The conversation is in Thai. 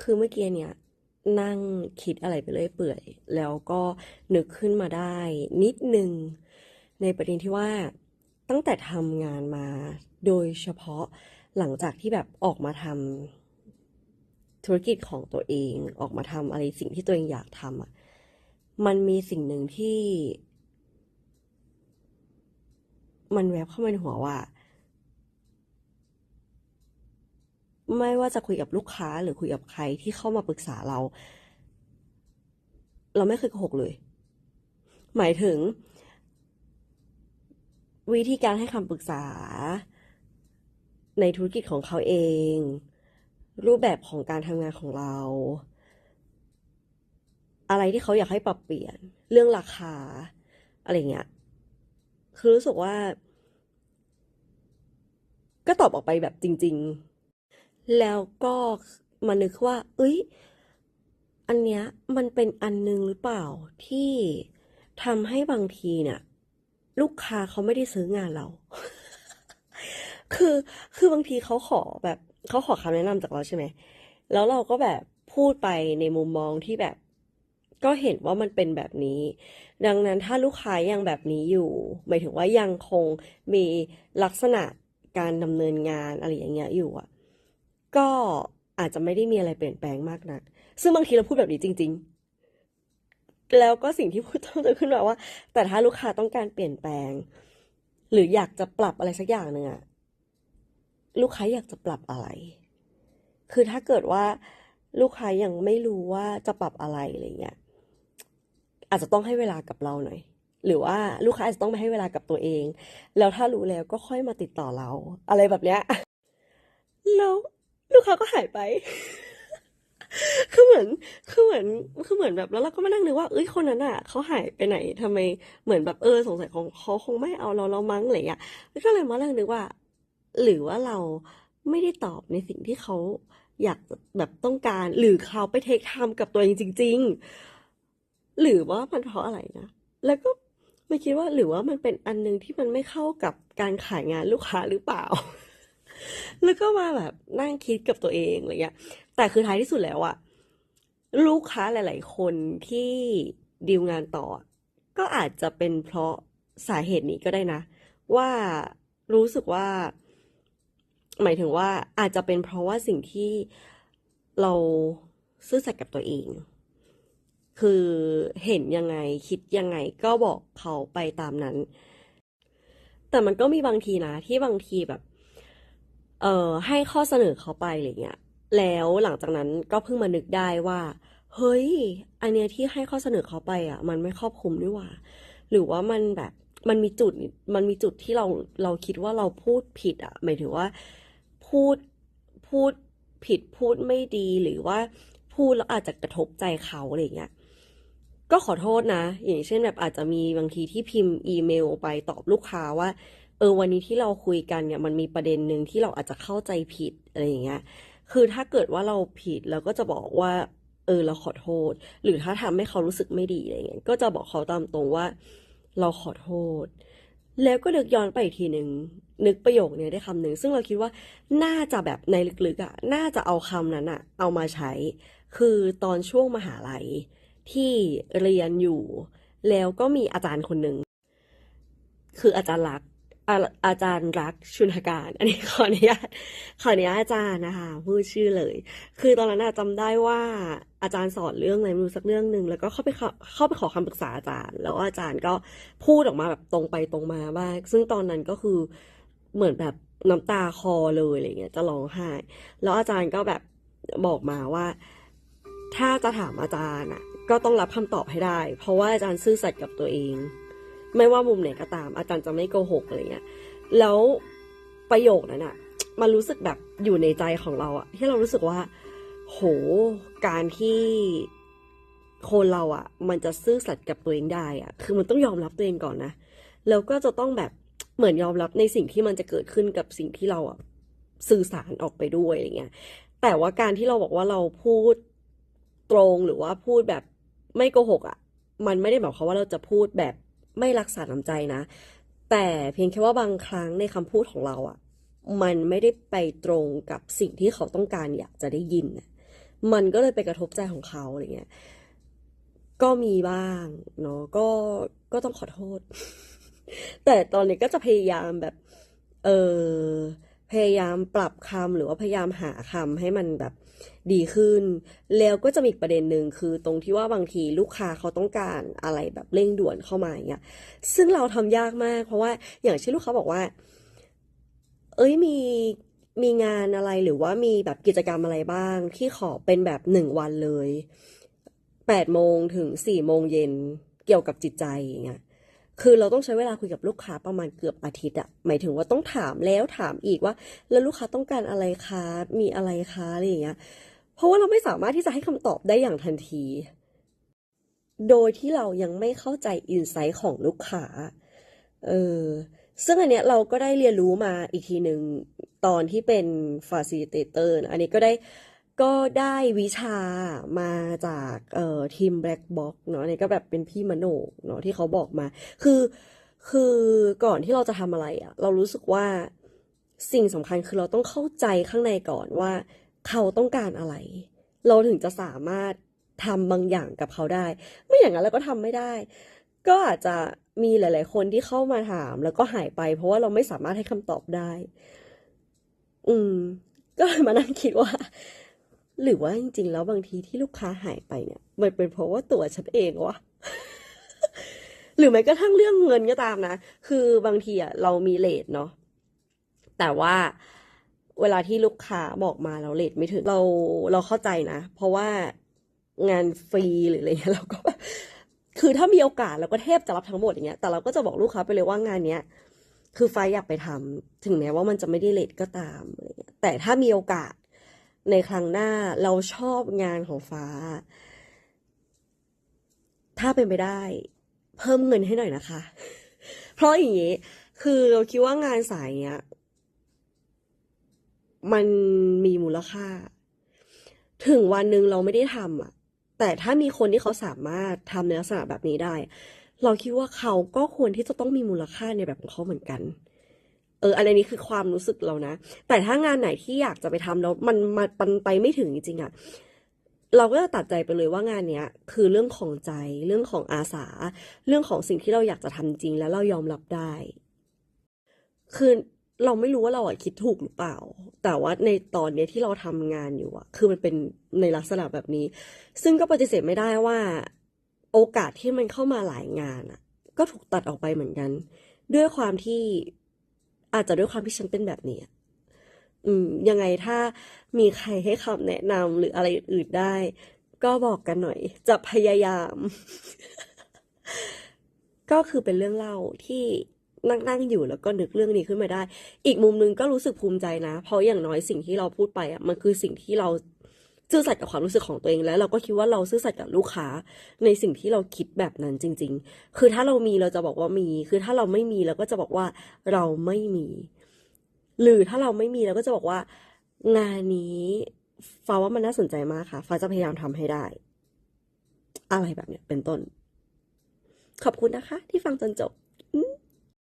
คือเมื่อกี้เนี่ยนั่งคิดอะไรไปเรื่อยเปื่อย แล้วก็นึกขึ้นมาได้นิดนึง ในประเด็นที่ว่าตั้งแต่ทำงานมาโดยเฉพาะหลังจากที่แบบออกมาทำธุรกิจของตัวเองออกมาทำอะไรสิ่งที่ตัวเองอยากทำอะมันมีสิ่งหนึ่งที่ มันแวบเข้ามาในหัวว่า ไม่ว่าจะคุยกับลูกค้าหรือคุยกับใครที่เข้ามาปรึกษาเรา เราไม่เคยโกหกเลย หมายถึง วิธีการให้คำปรึกษา ในธุรกิจของเขาเอง รูปแบบของการทำงานของเรา อะไรที่เขาอยากให้ปรับเปลี่ยน เรื่องราคา อะไรเงี้ยคือรู้สึกว่า ก็ตอบออกไปแบบจริง ๆ แล้วก็มานึกว่า เอ้ย อันเนี้ยมันเป็นอันนึงหรือเปล่าที่ทำให้บางทีเนี่ย ลูกค้าเขาไม่ได้ซื้องานเรา คือคือบางทีเขาขอแบบเขาขอคำแนะนำจากเราใช่ไหม แล้วเราก็แบบพูดไปในมุมมองที่แบบ ก็เห็นว่ามันเป็นแบบนี้ ดังนั้นถ้าลูกค้ายังแบบนี้อยู่ หมายถึงว่ายังคงมีลักษณะการดำเนินงานอะไรอย่างเงี้ยอยู่อะ ก็อาจจะไม่ได้มีอะไรเปลี่ยนแปลงมากนัก ซึ่งบางทีเราพูดแบบนี้จริง ๆ แล้วก็สิ่งที่พูดต้องจะขึ้นมาว่า แต่ถ้าลูกค้าต้องการเปลี่ยนแปลง หรืออยากจะปรับอะไรสักอย่างหนึ่งอะลูกค้าอยากจะปรับอะไร คือถ้าเกิดว่าลูกค้ายังไม่รู้ว่าจะปรับอะไรอะไรเงี้ย อาจจะต้องให้เวลากับเราหน่อย หรือว่าลูกค้าอาจจะต้องไปให้เวลากับตัวเอง แล้วถ้ารู้แล้วก็ค่อยมาติดต่อเรา อะไรแบบเนี้ย แล้ว ลูกค้าก็หายไป คือเหมือนคือเหมือนคือเหมือนแบบแล้วเราก็มานั่งนึกว่าเอ้ยคนนั้นอะเขาหายไปไหนทำไมเหมือนแบบเออสงสัยของเขาคงไม่เอาเราเรามั้งอะไรเงี้ยแล้วก็เลยมานั่งนึกว่า หรือว่าเราไม่ได้ตอบในสิ่งที่เขาอยากแบบต้องการหรือเขาไปเทคไทม์กับตัวเองจริง ๆ หรือว่ามันเพราะอะไรนะ แล้วก็ไม่คิดว่าหรือว่ามันเป็นอันนึงที่มันไม่เข้ากับการขายงานลูกค้าหรือเปล่า แล้วก็มาแบบนั่งคิดกับตัวเองอะไรเงี้ย แต่คือท้ายที่สุดแล้วอะลูกค้าหลาย ๆ คนที่ดีลงานต่อ ก็อาจจะเป็นเพราะสาเหตุนี้ก็ได้นะ ว่ารู้สึกว่า หมายถึงว่าอาจจะเป็นเพราะว่าสิ่งที่เราซื่อสัตย์กับตัวเอง คือเห็นยังไงคิดยังไงก็บอกเขาไปตามนั้น แต่มันก็มีบางทีนะ ที่บางทีแบบ เอ่อให้ข้อเสนอเขาไปอะไรเงี้ย แล้วหลังจากนั้นก็เพิ่งมานึกได้ว่า เฮ้ย อันเนี้ยที่ให้ข้อเสนอเขาไปอะ มันไม่ครอบคลุมนี่หว่า หรือว่ามันแบบมันมีจุดมันมีจุดที่เราเราคิดว่าเราพูดผิดอะ หมายถึงว่าพูดพูดผิดพูดไม่ดีหรือว่าพูดแล้วอาจจะกระทบใจเขาอะไรเงี้ยก็ขอโทษนะ อย่างเช่นแบบอาจจะมีบางทีที่พิมพ์อีเมลไปตอบลูกค้าว่า เออวันนี้ที่เราคุยกันเนี่ยมันมีประเด็นหนึ่งที่เราอาจจะเข้าใจผิดอะไรอย่างเงี้ย คือถ้าเกิดว่าเราผิดเราก็จะบอกว่า เออเราขอโทษ หรือถ้าทำให้เขารู้สึกไม่ดีอะไรเงี้ยก็จะบอกเขาตามตรงว่า เราขอโทษ แล้วก็นึกย้อนไปอีกทีหนึ่งนึกประโยคเนี้ยได้คำหนึ่งซึ่งเราคิดว่าน่าจะแบบในลึกๆอะน่าจะเอาคำนั้นอะ เอามาใช้ คือตอนช่วงมหาลัยที่เรียนอยู่ แล้วก็มีอาจารย์คนหนึ่งคืออาจารย์รัก อาอาจารย์รักชุนทการ อันนี้ขออนุญาตขออนุญาตอาจารย์นะคะพูดชื่อเลย คือตอนนั้นน่ะจำได้ว่าอาจารย์สอนเรื่องอะไรไม่รู้สักเรื่องหนึ่งแล้วก็เข้าไปเข้าไปขอคำปรึกษาอาจารย์ แล้วอาจารย์ก็พูดออกมาแบบตรงไปตรงมาบ้าซึ่งตอนนั้นก็คือเหมือนแบบน้ำตาคอเลยอะไรเงี้ยจะร้องไห้ แล้วอาจารย์ก็แบบบอกมาว่า ถ้าจะถามอาจารย์อะ ก็ต้องรับคำตอบให้ได้ เพราะว่าอาจารย์ซื่อสัตย์กับตัวเอง ไม่ว่ามุมไหนก็ตาม อาจารย์จะไม่โกหกอะไรเงี้ยแล้วประโยคนั้นอะมันรู้สึกแบบอยู่ในใจของเราอะที่เรารู้สึกว่า โหการที่คนเราอะมันจะซื่อสัตย์กับตัวเองได้อะคือมันต้องยอมรับตัวเองก่อนนะแล้วก็จะต้องแบบเหมือนยอมรับในสิ่งที่มันจะเกิดขึ้นกับสิ่งที่เราอะสื่อสารออกไปด้วยอะไรเงี้ย แต่ว่าการที่เราบอกว่าเราพูดตรงหรือว่าพูดแบบไม่โกหกอะมันไม่ได้หมายความว่าเราจะพูดแบบ ไม่รักษาน้ำใจนะ แต่เพียงแค่ว่าบางครั้งในคำพูดของเราอะมันไม่ได้ไปตรงกับสิ่งที่เขาต้องการอยากจะได้ยิน มันก็เลยไปกระทบใจของเขาอะไรเงี้ย ก็มีบ้างเนาะ ก็ ก็ต้องขอโทษ แต่ตอนนี้ก็จะพยายามแบบ เออ พยายามปรับคำหรือว่าพยายามหาคำให้มันแบบดีขึ้น แล้วก็จะมีประเด็นหนึ่งคือตรงที่ว่าบางทีลูกค้าเขาต้องการอะไรแบบเร่งด่วนเข้ามาอย่างเงี้ยซึ่งเราทำยากมาก เพราะว่าอย่างเช่นลูกค้าบอกว่า เอ้ยมีมีงานอะไรหรือว่ามีแบบกิจกรรมอะไรบ้าง ที่ขอเป็นแบบหนึ่งวันเลยแปดโมงถึงสี่โมงเย็นเกี่ยวกับจิตใจอย่างเงี้ย คือเราต้องใช้เวลาคุยกับลูกค้าประมาณเกือบอาทิตย์อะหมายถึงว่าต้องถามแล้วถามอีกว่า แล้วลูกค้าต้องการอะไรคะมีอะไรคะอะไรอย่างเงี้ยเพราะว่าเราไม่สามารถที่จะให้คำตอบได้อย่างทันที โดยที่เรายังไม่เข้าใจอินไซต์ของลูกค้าเออซึ่งอันเนี้ยเราก็ได้เรียนรู้มาอีกทีหนึ่งตอนที่เป็น facilitator นะอันนี้ก็ได้ ก็ได้วิชามาจากเอ่อทีม Black Box เนาะนนี้ก็แบบเป็นพี่มโนเนาะที่เขาบอกมา คือคือก่อนที่เราจะทำอะไรอะเรารู้สึกว่าสิ่งสำคัญคือเราต้องเข้าใจข้างในก่อนว่า เขาต้องการอะไร เราถึงจะสามารถทำบางอย่างกับเขาได้ ไม่อย่างนั้นเราก็ทำไม่ได้ ก็อาจจะมีหลาย ๆ คนที่เข้ามาถามแล้วก็หายไป เพราะว่าเราไม่สามารถให้คำตอบได้ อืมก็มานั่งคิดว่า หรือว่าจริงๆ แล้วบางทีที่ลูกค้าหายไปเนี่ย มันเป็นเพราะว่าตัวฉันเองวะหรือแม้กระทั่งเรื่องเงินก็ตามนะ คือบางทีอะเรามีเลทเนาะ แต่ว่าเวลาที่ลูกค้าบอกมาเราเลทไม่ถึง เราเราเข้าใจนะ เพราะว่างานฟรีหรืออะไรเงี้ยเราก็คือถ้ามีโอกาสเราก็แทบจะรับทั้งหมดอย่างเงี้ย แต่เราก็จะบอกลูกค้าไปเลยว่างานเนี้ย คือไฟอยากไปทำถึงแม้ว่ามันจะไม่ได้เลทก็ตามอะไรเงี้ยแต่ถ้ามีโอกาส ในครั้งหน้าเราชอบงานของฟ้า ถ้าเป็นไปได้ เพิ่มเงินให้หน่อยนะคะ เพราะอย่างนี้ คือเราคิดว่างานสายเนี้ย มันมีมูลค่า ถึงวันหนึ่งเราไม่ได้ทำอะ แต่ถ้ามีคนที่เขาสามารถทำในลักษณะแบบนี้ได้ เราคิดว่าเขาก็ควรที่จะต้องมีมูลค่าในแบบของเขาเหมือนกัน เอออันนี้คือความรู้สึกเรานะ แต่ถ้างานไหนที่อยากจะไปทำแล้วมันมันมันไปไม่ถึงจริงๆอะเราก็จะตัดใจไปเลยว่างานเนี้ย คือเรื่องของใจเรื่องของอาสา เรื่องของสิ่งที่เราอยากจะทำจริงแล้วเรายอมรับได้ คือเราไม่รู้ว่าเราอะคิดถูกหรือเปล่า แต่ว่าในตอนเนี้ยที่เราทำงานอยู่อะคือมันเป็นในลักษณะแบบนี้ ซึ่งก็ปฏิเสธไม่ได้ว่า โอกาสที่มันเข้ามาหลายงานอะก็ถูกตัดออกไปเหมือนกัน ด้วยความที่ อาจจะด้วยความที่ฉันเป็นแบบนี้อะอืมยังไงถ้ามีใครให้คำแนะนำหรืออะไรอื่นได้ ก็บอกกันหน่อย จะพยายาม ก็คือเป็นเรื่องเล่าที่นั่งนั่งอยู่แล้วก็นึกเรื่องนี้ขึ้นมาได้ อีกมุมนึงก็รู้สึกภูมิใจนะ เพราะอย่างน้อยสิ่งที่เราพูดไปอะ มันคือสิ่งที่เรา ซื่อสัตย์กับความรู้สึกของตัวเองแล้วเราก็คิดว่าเราซื่อสัตย์กับลูกค้า ในสิ่งที่เราคิดแบบนั้นจริง ๆ คือถ้าเรามีเราจะบอกว่ามี คือถ้าเราไม่มีเราก็จะบอกว่าเราไม่มี หรือถ้าเราไม่มีเราก็จะบอกว่า งานนี้ฟ้าว่ามันน่าสนใจมากค่ะฟ้าจะพยายามทำให้ได้ อะไรแบบเนี้ยเป็นต้น ขอบคุณนะคะ ที่ฟังจนจบ